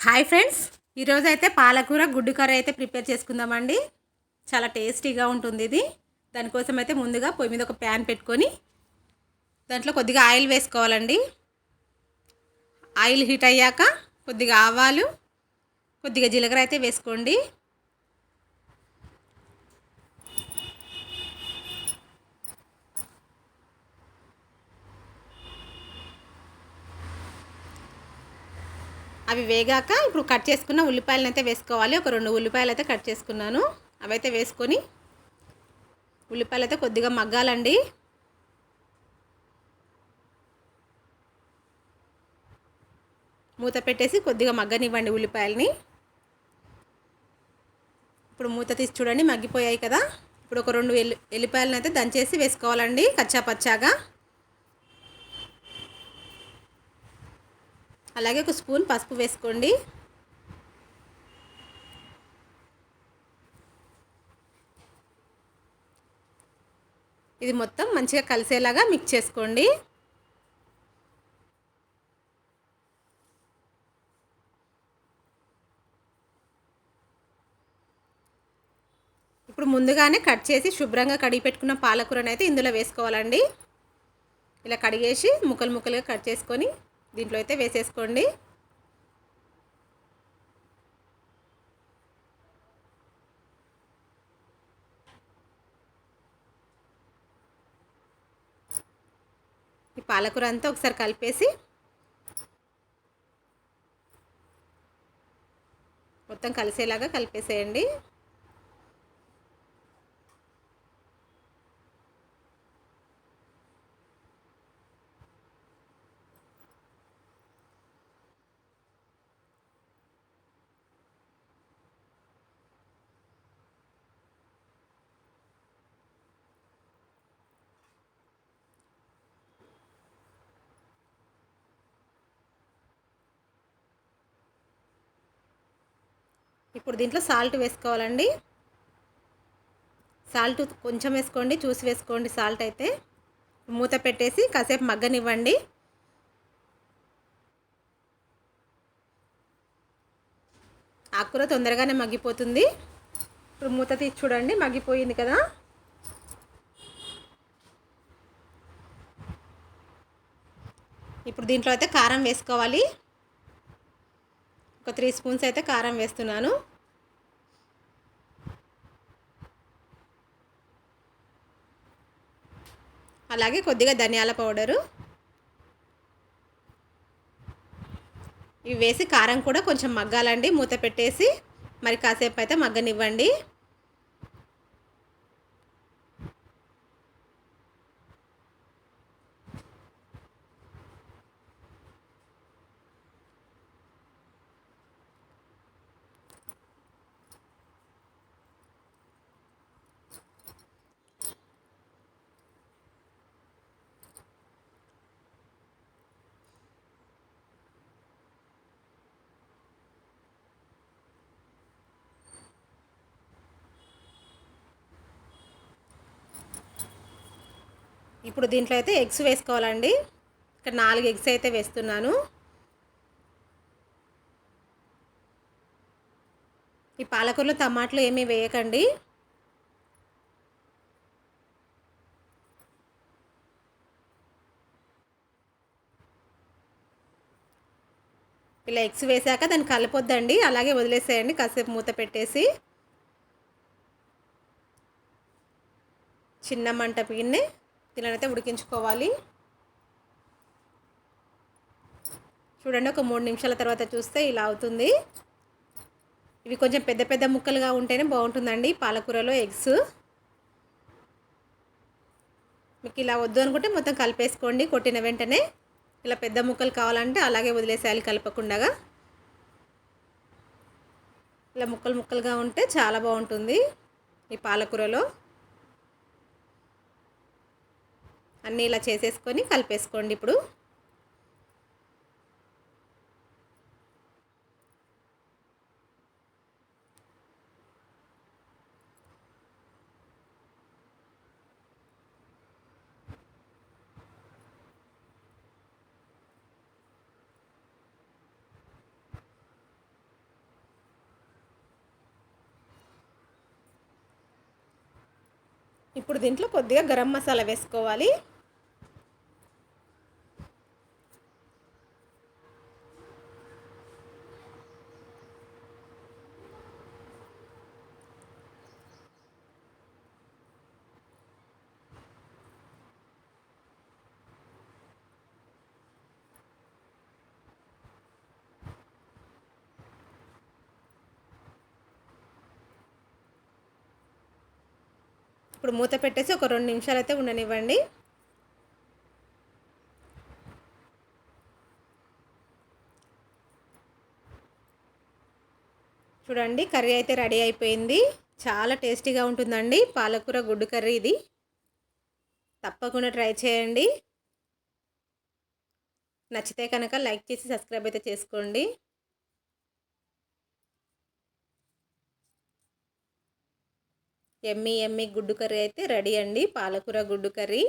Hi friends ఈరోజు అయితే పాలకూర గుడ్డు కర్రీ అయితే ప్రిపేర్ చేసుకుందామండి. చాలా టేస్టీగా ఉంటుంది ఇది. దానికోసం అయితే ముందుగా పొయ్యి మీద ఒక ప్యాన్ పెట్టుకొని దాంట్లో కొద్దిగా ఆయిల్ వేసుకోవాలండి. ఆయిల్ హీట్ అయ్యాక కొద్దిగా ఆవాలు కొద్దిగా జీలకర్ర అయితే వేసుకోండి. అవి వేగాక ఇప్పుడు కట్ చేసుకున్న ఉల్లిపాయలను అయితే వేసుకోవాలి. ఒక రెండు ఉల్లిపాయలు అయితే కట్ చేసుకున్నాను. అవైతే వేసుకొని ఉల్లిపాయలు అయితే కొద్దిగా మగ్గాలండి. మూత పెట్టేసి కొద్దిగా మగ్గనివ్వండి ఉల్లిపాయలని. ఇప్పుడు మూత తీసి చూడండి మగ్గిపోయాయి కదా. ఇప్పుడు ఒక రెండు ఎల్లి ఎల్లిపాయలను అయితే దంచేసి వేసుకోవాలండి కచ్చా అలాగే ఒక స్పూన్ పసుపు వేసుకోండి. ఇది మొత్తం మంచిగా కలిసేలాగా మిక్స్ చేసుకోండి. ఇప్పుడు ముందుగానే కట్ చేసి శుభ్రంగా కడిగి పెట్టుకున్న పాలకూరని అయితే ఇందులో వేసుకోవాలండి. ఇలా కడిగేసి ముక్కలు ముక్కలుగా కట్ చేసుకొని దీంట్లో అయితే వేసేసుకోండి. ఈ పాలకూర అంతా ఒకసారి కలిపేసి మొత్తం కలిసేలాగా కలిపేసేయండి. ఇప్పుడు దీంట్లో సాల్ట్ వేసుకోవాలండి. సాల్ట్ కొంచెం వేసుకోండి చూసి వేసుకోండి సాల్ట్ అయితే. మూత పెట్టేసి కాసేపు మగ్గనివ్వండి. ఆకుకూర తొందరగానే మగ్గిపోతుంది. ఇప్పుడు మూత తీసి చూడండి మగ్గిపోయింది కదా. ఇప్పుడు దీంట్లో అయితే కారం వేసుకోవాలి. ఒక త్రీ స్పూన్స్ అయితే కారం వేస్తున్నాను. అలాగే కొద్దిగా ధనియాల పౌడరు. ఇవి వేసి కారం కూడా కొంచెం మగ్గాలండి మూత పెట్టేసి. మరి కాసేపు అయితే మగ్గనివ్వండి. ఇప్పుడు దీంట్లో అయితే ఎగ్స్ వేసుకోవాలండి. ఇక్కడ నాలుగు ఎగ్స్ అయితే వేస్తున్నాను. ఈ పాలకూరలో టమాటాలు ఏమీ వేయకండి. ఇలా ఎగ్స్ వేసాక దాన్ని కలపొద్దండి. అలాగే వదిలేసేయండి. కాసేపు మూత పెట్టేసి. చిన్న మంట పిన్నే దీనినైతే ఉడికించుకోవాలి. చూడండి ఒక మూడు నిమిషాల తర్వాత చూస్తే ఇలా అవుతుంది. ఇవి కొంచెం పెద్ద పెద్ద ముక్కలుగా ఉంటేనే బాగుంటుందండి పాలకూరలో ఎగ్స్. మీకు ఇలా వద్దు అనుకుంటే మొత్తం కలిపేసుకోండి కొట్టిన వెంటనే. ఇలా పెద్ద ముక్కలు కావాలంటే అలాగే వదిలేసేయాలి కలపకుండా ఇలా ముక్కలు ముక్కలుగా ఉంటే చాలా బాగుంటుంది ఈ పాలకూరలో. అన్నీ ఇలా చేసేసుకొని కలిపేసుకోండి ఇప్పుడు. ఇప్పుడు దీంట్లో కొద్దిగా గరం మసాలా వేసుకోవాలి. ఇప్పుడు మూత పెట్టేసి ఒక రెండు నిమిషాలు అయితే ఉండనివ్వండి. చూడండి కర్రీ అయితే రెడీ అయిపోయింది. చాలా టేస్టీగా ఉంటుందండి. పాలకూర గుడ్డు కర్రీ ఇది. తప్పకుండా ట్రై చేయండి. నచ్చితే కనుక లైక్ చేసి సబ్స్క్రైబ్ అయితే చేసుకోండి. ఎమ్మి ఎమ్మి గుడ్డు కర్రీ అయితే రెడీ అండి. పాలకూర గుడ్డు కర్రీ.